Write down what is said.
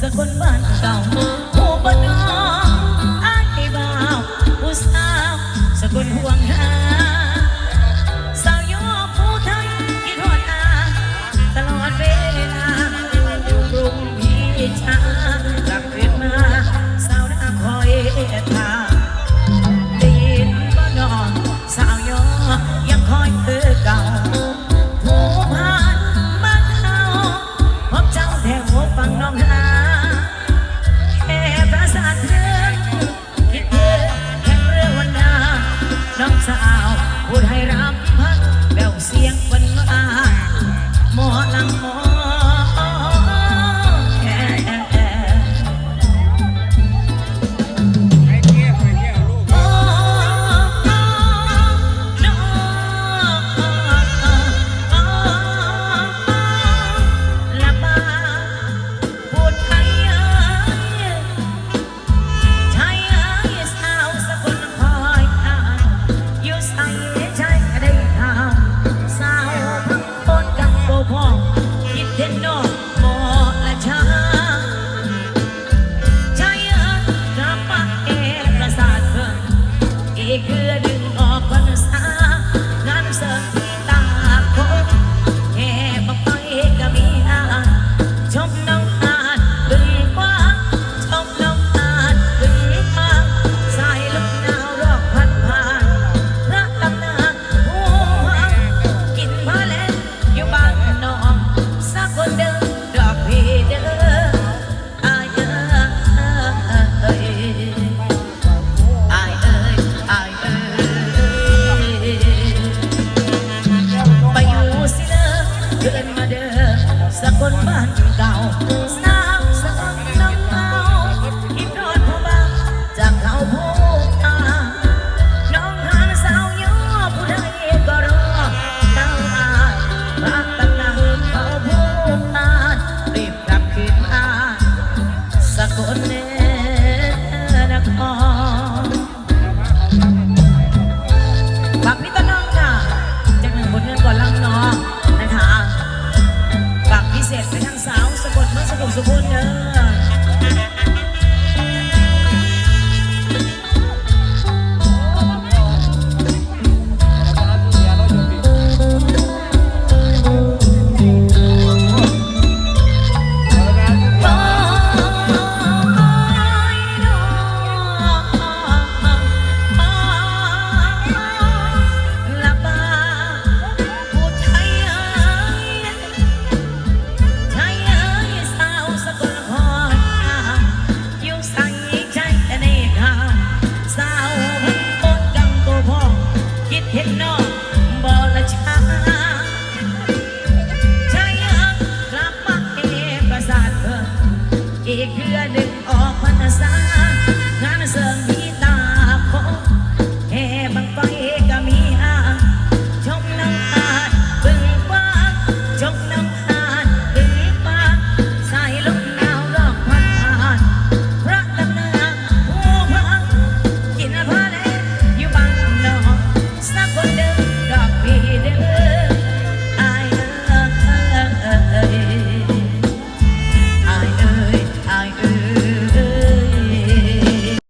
สกลบ้านเก่าผู้บนออ้บ่าวผู้สาวสกลห่วงหาสาวยอผู้ไทยที่ทอดตาตลอดเวลาอยู่กรุงพี่ชา You know con again.